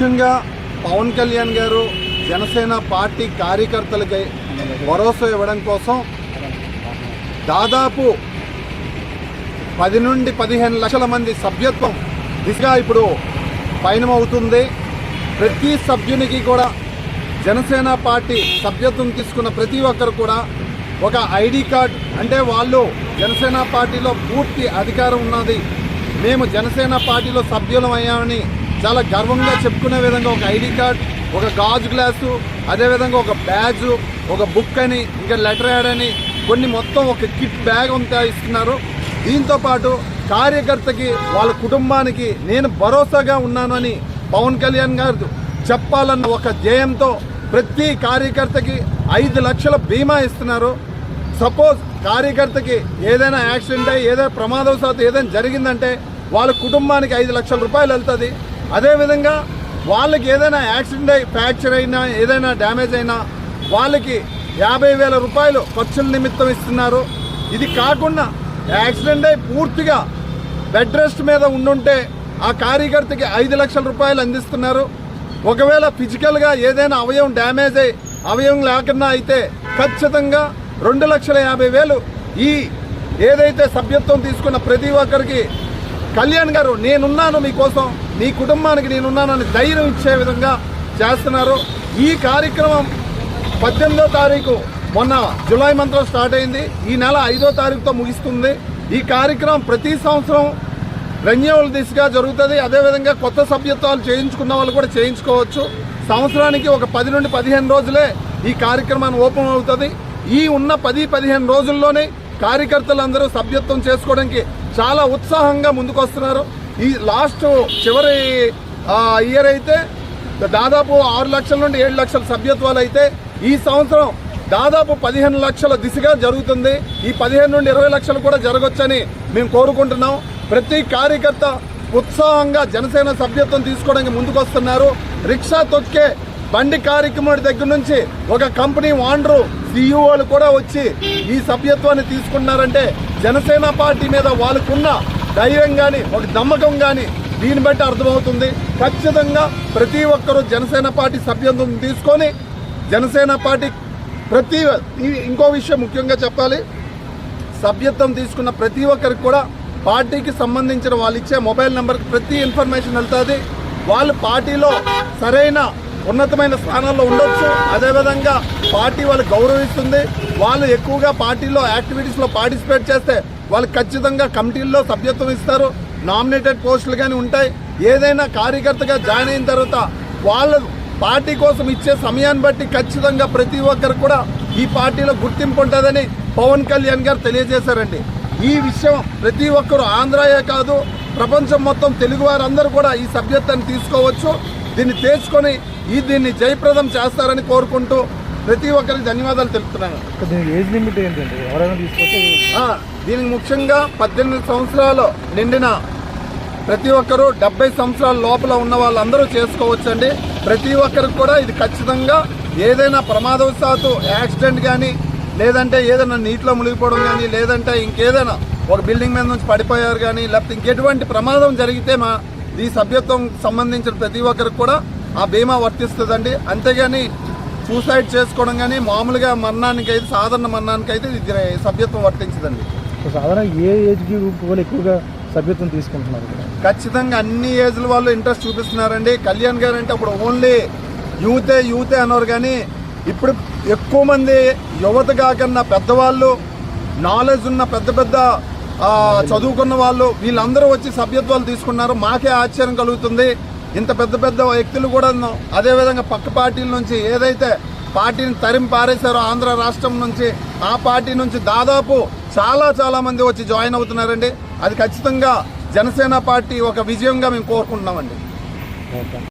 ముఖ్యంగా పవన్ కళ్యాణ్ గారు జనసేన పార్టీ కార్యకర్తలకి భరోసా ఇవ్వడం కోసం దాదాపు పది నుండి పదిహేను లక్షల మంది సభ్యత్వం దిశగా ఇప్పుడు పయనమవుతుంది. ప్రతి సభ్యునికి కూడా జనసేన పార్టీ సభ్యత్వం తీసుకున్న ప్రతి ఒక్కరు కూడా ఒక ఐడి కార్డ్ అంటే వాళ్ళు జనసేన పార్టీలో పూర్తి అధికారం ఉన్నది. మేము జనసేన పార్టీలో సభ్యులం అయ్యామని చాలా గర్వంగా చెప్పుకునే విధంగా ఒక ఐడి కార్డ్ ఒక గాజు గ్లాసు అదేవిధంగా ఒక బ్యాజు ఒక బుక్ అని ఇంకా లెటర్ యాడ్ అని కొన్ని మొత్తం ఒక కిట్ బ్యాగ్ అంతా ఇస్తున్నారు. దీంతో పాటు కార్యకర్తకి వాళ్ళ కుటుంబానికి నేను భరోసాగా ఉన్నానని పవన్ కళ్యాణ్ గారు చెప్పాలన్న ఒక ధ్యేయంతో ప్రతి కార్యకర్తకి ఐదు లక్షల బీమా ఇస్తున్నారు. సపోజ్ కార్యకర్తకి ఏదైనా యాక్సిడెంట్ అయ్యి ఏదైనా ప్రమాదవశాత్తు ఏదైనా జరిగిందంటే వాళ్ళ కుటుంబానికి ఐదు లక్షల రూపాయలు వెళ్తుంది. అదేవిధంగా వాళ్ళకి ఏదైనా యాక్సిడెంట్ అయి ఫ్రాక్చర్ అయినా ఏదైనా డ్యామేజ్ అయినా వాళ్ళకి యాభై వేల రూపాయలు ఖర్చుల నిమిత్తం ఇస్తున్నారు. ఇది కాకుండా యాక్సిడెంట్ అయి పూర్తిగా బెడ్ రెస్ట్ మీద ఉండుంటే ఆ కార్యకర్తకి ఐదు లక్షల రూపాయలు అందిస్తున్నారు. ఒకవేళ ఫిజికల్గా ఏదైనా అవయవం డ్యామేజ్ అయ్యి అవయవం లేకుండా అయితే ఖచ్చితంగా రెండు లక్షల యాభై వేలు ఈ ఏదైతే సభ్యత్వం తీసుకున్న ప్రతి ఒక్కరికి కళ్యాణ్ గారు నేనున్నాను మీకోసం. మీ కుటుంబానికి నేనున్నానని ధైర్యం ఇచ్చే విధంగా చేస్తున్నారు. ఈ కార్యక్రమం పద్దెనిమిదో తారీఖు మొన్న జూలై మంత్లో స్టార్ట్ అయింది. ఈ నెల ఐదో తారీఖుతో ముగిస్తుంది. ఈ కార్యక్రమం ప్రతి సంవత్సరం రెన్యూవల్ దిశగా జరుగుతుంది. అదేవిధంగా కొత్త సభ్యత్వాలు చేయించుకున్న వాళ్ళు కూడా చేయించుకోవచ్చు. సంవత్సరానికి ఒక పది నుండి పదిహేను రోజులే ఈ కార్యక్రమాన్ని ఓపెన్ అవుతుంది. ఈ ఉన్న పది పదిహేను రోజుల్లోనే కార్యకర్తలందరూ సభ్యత్వం చేసుకోవడానికి చాలా ఉత్సాహంగా ముందుకొస్తున్నారు. ఈ లాస్ట్ చివరి ఇయర్ అయితే దాదాపు ఆరు లక్షల నుండి ఏడు లక్షల సభ్యత్వాలు అయితే ఈ సంవత్సరం దాదాపు పదిహేను లక్షల దిశగా జరుగుతుంది. ఈ పదిహేను నుండి ఇరవై లక్షలు కూడా జరగొచ్చని మేము కోరుకుంటున్నాం. ప్రతి కార్యకర్త ఉత్సాహంగా జనసేన సభ్యత్వం తీసుకోవడానికి ముందుకొస్తున్నారు. రిక్షా తొక్కే బండి కార్యక్రమం దగ్గర నుంచి ఒక కంపెనీ ఓనరు సీఈఓలు కూడా వచ్చి ఈ సభ్యత్వాన్ని తీసుకున్నారంటే జనసేన పార్టీ మీద వాళ్ళకున్న ధైర్యం కానీ ఒక నమ్మకం కానీ దీన్ని బట్టి అర్థమవుతుంది. ఖచ్చితంగా ప్రతి ఒక్కరూ జనసేన పార్టీ సభ్యత్వం తీసుకొని జనసేన పార్టీ ప్రతి ఇంకో విషయం ముఖ్యంగా చెప్పాలి. సభ్యత్వం తీసుకున్న ప్రతి ఒక్కరికి కూడా పార్టీకి సంబంధించిన వాళ్ళు ఇచ్చే మొబైల్ నెంబర్కి ప్రతి ఇన్ఫర్మేషన్ వెళ్తుంది. వాళ్ళు పార్టీలో సరైన ఉన్నతమైన స్థానాల్లో ఉండొచ్చు. అదేవిధంగా పార్టీ వాళ్ళు గౌరవిస్తుంది. వాళ్ళు ఎక్కువగా పార్టీలో యాక్టివిటీస్లో పార్టిసిపేట్ చేస్తే వాళ్ళు ఖచ్చితంగా కమిటీల్లో సభ్యత్వం ఇస్తారు. నామినేటెడ్ పోస్టులు కానీ ఉంటాయి. ఏదైనా కార్యకర్తగా జాయిన్ అయిన తర్వాత వాళ్ళు పార్టీ కోసం ఇచ్చే సమయాన్ని బట్టి ఖచ్చితంగా ప్రతి ఒక్కరు కూడా ఈ పార్టీలో గుర్తింపు ఉంటుందని పవన్ కళ్యాణ్ గారు తెలియజేశారండి. ఈ విషయం ప్రతి ఒక్కరు ఆంధ్రాయే కాదు ప్రపంచం మొత్తం తెలుగు వారందరూ కూడా ఈ సభ్యత్వాన్ని తీసుకోవచ్చు. దీన్ని తెచ్చుకొని ఈ దీన్ని జయప్రదం చేస్తారని కోరుకుంటూ ప్రతి ఒక్కరికి ధన్యవాదాలు తెలుపుతున్నాను. దీనికి ఏజ్ లిమిట్ ఏంటండి? ఎవరైనా తీసుకొస్తే ఆ, దీనికి ముఖ్యంగా పద్దెనిమిది సంవత్సరాలు నిండిన ప్రతి ఒక్కరూ డెబ్బై సంవత్సరాల లోపల ఉన్న వాళ్ళందరూ చేసుకోవచ్చండి. ప్రతి ఒక్కరికి కూడా ఇది ఖచ్చితంగా ఏదైనా ప్రమాదవశాత్తు యాక్సిడెంట్ కానీ లేదంటే ఏదైనా నీటిలో మునిగిపోవడం కానీ లేదంటే ఇంకేదైనా ఒక బిల్డింగ్ మీద నుంచి పడిపోయారు కానీ లేకపోతే ఇంకెటువంటి ప్రమాదం జరిగితే మా ఈ సభ్యత్వం సంబంధించిన ప్రతి ఒక్కరికి కూడా ఆ బీమా వర్తిస్తుందండి. అంతేగాని సూసైడ్ చేసుకోవడం కానీ మామూలుగా మరణానికి అయితే సాధారణ మరణానికి అయితే ఇది సభ్యత్వం వర్తించదండి. సాధారణ ఏ ఏజ్ గ్రూప్ వాళ్ళు ఎక్కువగా సభ్యత్వం తీసుకుంటున్నారు ఖచ్చితంగా అన్ని ఏజ్ల వాళ్ళు ఇంట్రెస్ట్ చూపిస్తున్నారండి. కళ్యాణ్ గారు అంటే అప్పుడు ఓన్లీ యూతే యూతే అన్నారు కానీ ఇప్పుడు ఎక్కువ మంది యువత కాకన్నా పెద్దవాళ్ళు నాలెడ్జ్ ఉన్న పెద్ద పెద్ద చదువుకున్న వాళ్ళు వీళ్ళందరూ వచ్చి సభ్యత్వాలు తీసుకున్నారు. మాకే ఆశ్చర్యం కలుగుతుంది. ఇంత పెద్ద పెద్ద వ్యక్తులు కూడా అదేవిధంగా పక్క పార్టీల నుంచి ఏదైతే పార్టీని తరిం పారేశారో ఆంధ్ర రాష్ట్రం నుంచి ఆ పార్టీ నుంచి దాదాపు చాలా చాలా మంది వచ్చి జాయిన్ అవుతున్నారండి. అది ఖచ్చితంగా జనసేన పార్టీ ఒక విజయంగా మేము కోరుకుంటున్నామండి. ఓకే.